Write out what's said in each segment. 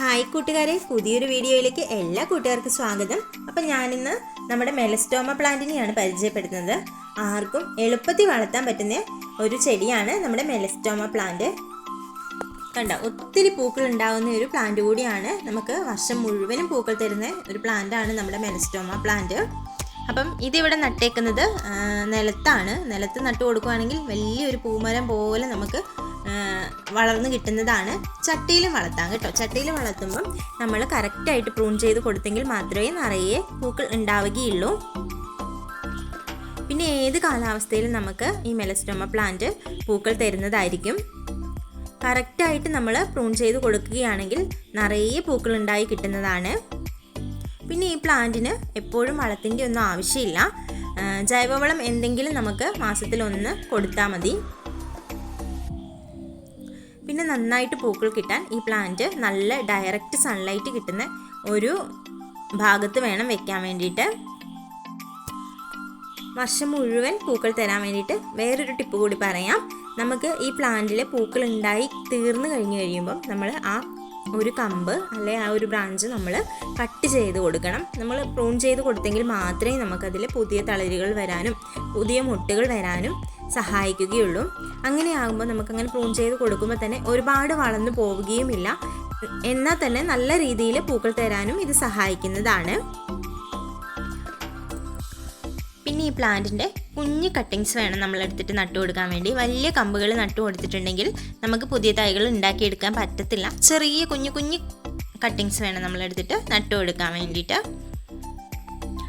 Hi കൂട്ടുകാരെ പുതിയൊരു വീഡിയോയിലേക്ക് എല്ലാ കൂട്ടുകാർക്കും സ്വാഗതം. അപ്പം ഞാനിന്ന് നമ്മുടെ മെലസ്റ്റോമ പ്ലാന്റിനെയാണ് പരിചയപ്പെടുത്തുന്നത്. ആർക്കും എളുപ്പത്തിൽ വളർത്താൻ പറ്റുന്ന ഒരു ചെടിയാണ് നമ്മുടെ മെലസ്റ്റോമ പ്ലാന്റ്. കണ്ട ഒത്തിരി പൂക്കൾ ഉണ്ടാകുന്ന ഒരു പ്ലാന്റ് കൂടിയാണ് നമുക്ക് വർഷം മുഴുവനും പൂക്കൾ തരുന്ന ഒരു പ്ലാന്റാണ് നമ്മുടെ മെലസ്റ്റോമ പ്ലാന്റ്. അപ്പം ഇതിവിടെ നട്ടേക്കുന്നത് നിലത്താണ്. നിലത്ത് നട്ടു കൊടുക്കുകയാണെങ്കിൽ വലിയൊരു പൂമരം പോലെ നമുക്ക് വളർന്ന് കിട്ടുന്നതാണ്. ചട്ടിയിലും വളർത്താം കേട്ടോ. ചട്ടിയിൽ വളർത്തുമ്പം നമ്മൾ കറക്റ്റായിട്ട് പ്രൂൺ ചെയ്ത് കൊടുത്തെങ്കിൽ മാത്രമേ നിറയെ പൂക്കൾ ഉണ്ടാവുകയുള്ളൂ. പിന്നെ ഏത് കാലാവസ്ഥയിലും നമുക്ക് ഈ മെലസ്റ്റോമ പ്ലാന്റ് പൂക്കൾ തരുന്നതായിരിക്കും? കറക്റ്റായിട്ട് നമ്മൾ പ്രൂൺ ചെയ്ത് കൊടുക്കുകയാണെങ്കിൽ നിറയെ പൂക്കൾ ഉണ്ടായി കിട്ടുന്നതാണ്. പിന്നെ ഈ പ്ലാന്റിന് എപ്പോഴും വളത്തിന്റെ ഒന്നും ആവശ്യമില്ല. ജൈവവളം എന്തെങ്കിലും നമുക്ക് മാസത്തിൽ ഒന്ന് കൊടുത്താൽ മതി. പിന്നെ നന്നായിട്ട് പൂക്കൾ കിട്ടാൻ ഈ പ്ലാന്റ് നല്ല ഡയറക്റ്റ് സൺലൈറ്റ് കിട്ടുന്ന ഒരു ഭാഗത്ത് വേണം വെക്കാൻ വേണ്ടിയിട്ട്. വർഷം മുഴുവൻ പൂക്കൾ തരാൻ വേണ്ടിയിട്ട് വേറൊരു ടിപ്പ് കൂടി പറയാം. നമുക്ക് ഈ പ്ലാന്റിലെ പൂക്കൾ ഉണ്ടായി തീർന്നു കഴിഞ്ഞു കഴിയുമ്പം നമ്മൾ ആ ഒരു കമ്പ് അല്ലെ ആ ഒരു ബ്രാഞ്ച് നമ്മൾ കട്ട് ചെയ്ത് കൊടുക്കണം. നമ്മൾ പ്രൂൺ ചെയ്ത് കൊടുത്തെങ്കിൽ മാത്രമേ നമുക്കതിൽ പുതിയ തളരുകൾ വരാനും പുതിയ മുട്ടുകൾ വരാനും സഹായിക്കുകയുള്ളൂ. അങ്ങനെ ആകുമ്പോൾ നമുക്കങ്ങനെ പ്രൂൺ ചെയ്ത് കൊടുക്കുമ്പോൾ തന്നെ ഒരുപാട് വളർന്നു പോവുകയുമില്ല. എന്നാൽ തന്നെ നല്ല രീതിയിൽ പൂക്കൾ തരാനും ഇത് സഹായിക്കുന്നതാണ്. പിന്നെ ഈ പ്ലാന്റിന്റെ കുഞ്ഞു കട്ടിങ്സ് വേണം നമ്മൾ എടുത്തിട്ട് നട്ടു കൊടുക്കാൻ വേണ്ടി. വലിയ കമ്പുകൾ നട്ടു കൊടുത്തിട്ടുണ്ടെങ്കിൽ നമുക്ക് പുതിയ തൈകൾ ഉണ്ടാക്കിയെടുക്കാൻ പറ്റത്തില്ല. ചെറിയ കുഞ്ഞു കുഞ്ഞു കട്ടിങ്സ് വേണം നമ്മൾ എടുത്തിട്ട് നട്ടു കൊടുക്കാൻ വേണ്ടിയിട്ട്.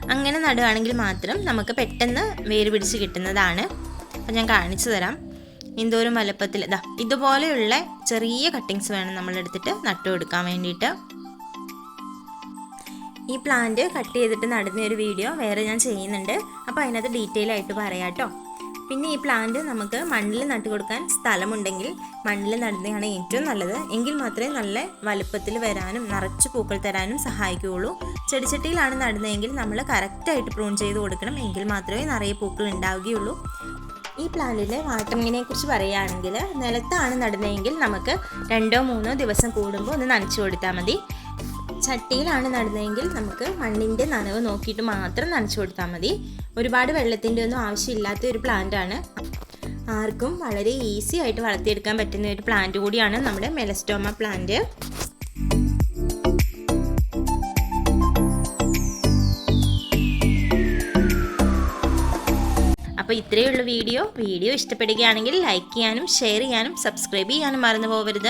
അങ്ങനെ നടുകയാണെങ്കിൽ മാത്രം നമുക്ക് പെട്ടെന്ന് വേര് പിടിച്ച് കിട്ടുന്നതാണ്. അപ്പം ഞാൻ കാണിച്ചു തരാം. എന്തോരം വലുപ്പത്തിൽ ഇതാ ഇതുപോലെയുള്ള ചെറിയ കട്ടിങ്സ് വേണം നമ്മൾ എടുത്തിട്ട് നട്ടു കൊടുക്കാൻ വേണ്ടിയിട്ട്. ഈ പ്ലാന്റ് കട്ട് ചെയ്തിട്ട് നടുന്ന ഒരു വീഡിയോ വേറെ ഞാൻ ചെയ്യുന്നുണ്ട്. അപ്പോൾ അതിനകത്ത് ഡീറ്റെയിൽ ആയിട്ട് പറയാം കേട്ടോ. പിന്നെ ഈ പ്ലാന്റ് നമുക്ക് മണ്ണിൽ നട്ടു കൊടുക്കാൻ സ്ഥലമുണ്ടെങ്കിൽ മണ്ണിൽ നടുന്നതാണ് ഏറ്റവും നല്ലത്. എങ്കിൽ മാത്രമേ നല്ല വലുപ്പത്തിൽ വരാനും നിറച്ച് പൂക്കൾ തരാനും സഹായിക്കുകയുള്ളൂ. ചെടിച്ചട്ടിയിലാണ് നടുന്നതെങ്കിൽ നമ്മൾ കറക്റ്റായിട്ട് പ്രൂൺ ചെയ്ത് കൊടുക്കണം. എങ്കിൽ മാത്രമേ നിറയെ പൂക്കൾ ഉണ്ടാവുകയുള്ളൂ. ഈ പ്ലാന്റിലെ വാട്ടറിങ്ങിനെ കുറിച്ച് പറയുകയാണെങ്കിൽ നിലത്താണ് നടുന്നതെങ്കിൽ നമുക്ക് രണ്ടോ മൂന്നോ ദിവസം കൂടുമ്പോൾ ഒന്ന് നനച്ചു കൊടുത്താൽ മതി. ചട്ടിയിലാണ് നടുന്നതെങ്കിൽ നമുക്ക് മണ്ണിന്റെ നനവ് നോക്കിയിട്ട് മാത്രം നനച്ചു കൊടുത്താൽ മതി. ഒരുപാട് വെള്ളത്തിന്റെ ഒന്നും ആവശ്യമില്ലാത്ത ഒരു പ്ലാന്റ് ആണ്. ആർക്കും വളരെ ഈസി ആയിട്ട് വളർത്തിയെടുക്കാൻ പറ്റുന്ന ഒരു പ്ലാന്റ് കൂടിയാണ് നമ്മുടെ മെലസ്റ്റോമ പ്ലാന്റ് അപ്പോൾ ഇത്രയേ ഉള്ളൂ വീഡിയോ. വീഡിയോ ഇഷ്ടപ്പെടുകയാണെങ്കിൽ ലൈക്ക് ചെയ്യാനും ഷെയർ ചെയ്യാനും സബ്സ്ക്രൈബ് ചെയ്യാനും മറന്നു പോകരുത്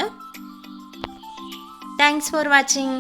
താങ്ക്സ് ഫോർ വാച്ചിങ്